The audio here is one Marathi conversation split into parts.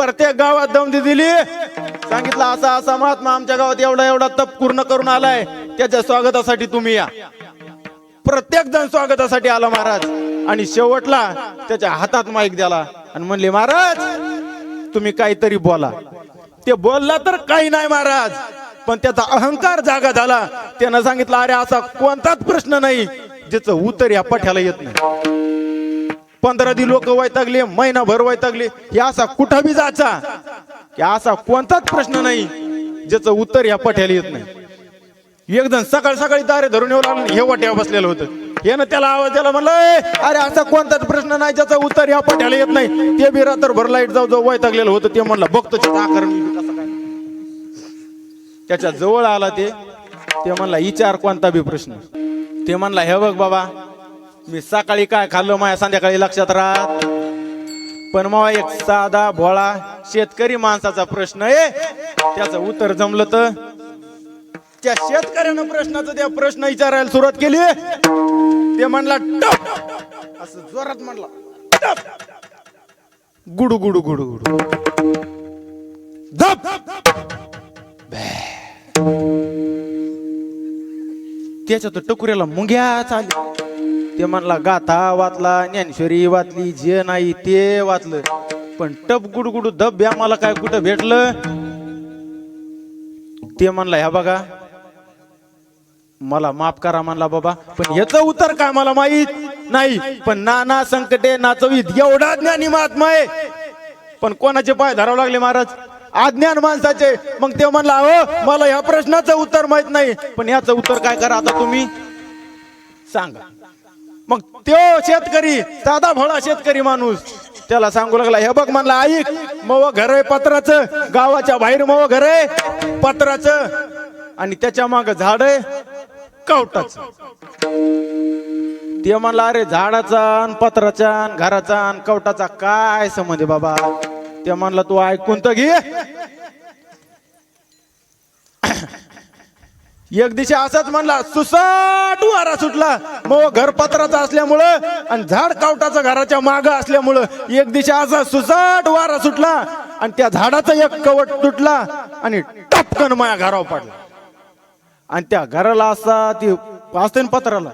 प्रत्येक गावात दमदी दिली. सांगितलं असा असा महात्मा आमच्या गावात एवढा एवढा तप पूर्ण करून आलाय. त्याच्या स्वागतासाठी तुम्ही या. प्रत्येक जण स्वागतासाठी आला महाराज. आणि शेवटला त्याच्या हातात माईक द्याला आणि म्हणले महाराज तुम्ही काहीतरी बोला. ते बोलला तर काही नाही महाराज पण त्याचा अहंकार जागा झाला. त्यानं सांगितलं अरे असा कोणताच प्रश्न नाही ज्याचं उत्तर या पठ्याला येत नाही. पंधरा दिवस लोक वैतागले महिनाभर वैतागले. हे असा कुठं बी जायचा? की असा कोणताच प्रश्न नाही ज्याचं उत्तर ह्या पठ्याला येत नाही. एक सकाळी सकाळ सकाळी दारे धरून येऊ लागले हे वाट्या बसलेलं होतं. यानं त्याला आवाज द्याला म्हणलं अरे असा कोणताच प्रश्न नाही ज्याचं उत्तर या पठ्याला येत नाही. ते बी रात्रभर लाइट जाऊ जाऊ वैतागलेलं होतं. ते म्हणलं बघतो त्याचा मी त्याच्याजवळ आला ते. ते म्हणला विचार कोणता बी प्रश्न. ते म्हणला हे बघ बाबा मी सकाळी काय खाल्लं माझ्या संध्याकाळी लक्षात राहत? पण मग एक साधा भोळा शेतकरी माणसाचा प्रश्न आहे. त्याचं उत्तर जमलं तर? त्या शेतकऱ्यानं प्रश्नाचं त्या प्रश्न विचारायला सुरुवात केली. ते म्हणला टप! असं जोरात म्हणला टप! गुडू गुडू गुडू गुडू. धप! त्याच्या तर टकुऱ्याला मुंग्या चालली ते म्हणला गाथा वाचला ज्ञानेश्वरी वाचली जे नाही ते वाचलं. पण टप गुड धब या मला काय कुठं भेटलं? ते म्हणला ह्या बघा मला माफ करा म्हणला बाबा पण याचं उत्तर काय मला माहीत नाही. पण नाना संकटे नाचवीत एवढा ज्ञानी महात्मा आहे. पण कोणाचे पाय धरावे लागले महाराज? अज्ञान माणसाचे. मग ते म्हणला हो मला ह्या प्रश्नाचं उत्तर माहीत नाही. पण याचं उत्तर काय करा आता तुम्ही? सांगा. मग त्यो शेतकरी साधा भोळा शेतकरी माणूस त्याला सांगू लागला हे बघ म्हणला ऐक मव घर आहे पत्राचं गावाच्या बाहेर मव घर आहे पत्राचं आणि त्याच्या माग झाड आहे कवटाचं. ते म्हणला अरे झाडाचा पत्राचा अन घराचा कवटाचा काय संबंध बाबा? ते म्हणला तू ऐकून तर घे. एक दिवशी असाच म्हणला सुसाट वारा सुटला मग घर पत्राचा असल्यामुळं आणि झाड कावटाचं घराच्या माग असल्यामुळं एक दिवशी असा सुसाट वारा सुटला आणि त्या झाडाचा एक कवट तुटला आणि टपकन माया घरावर पडला आणि त्या घराला असा ते असते ना पत्राला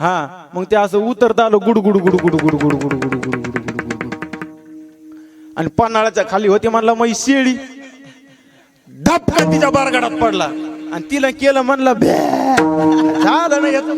हा मग ते असं उतरता आलं good good good good good good good good good good good good good आणि पन्हाळ्याच्या खाली होती म्हणला मग शेळी धपकन तिच्या बारगाडात पडला आणि तिला केलं म्हणलं भे. झालं ना याचं.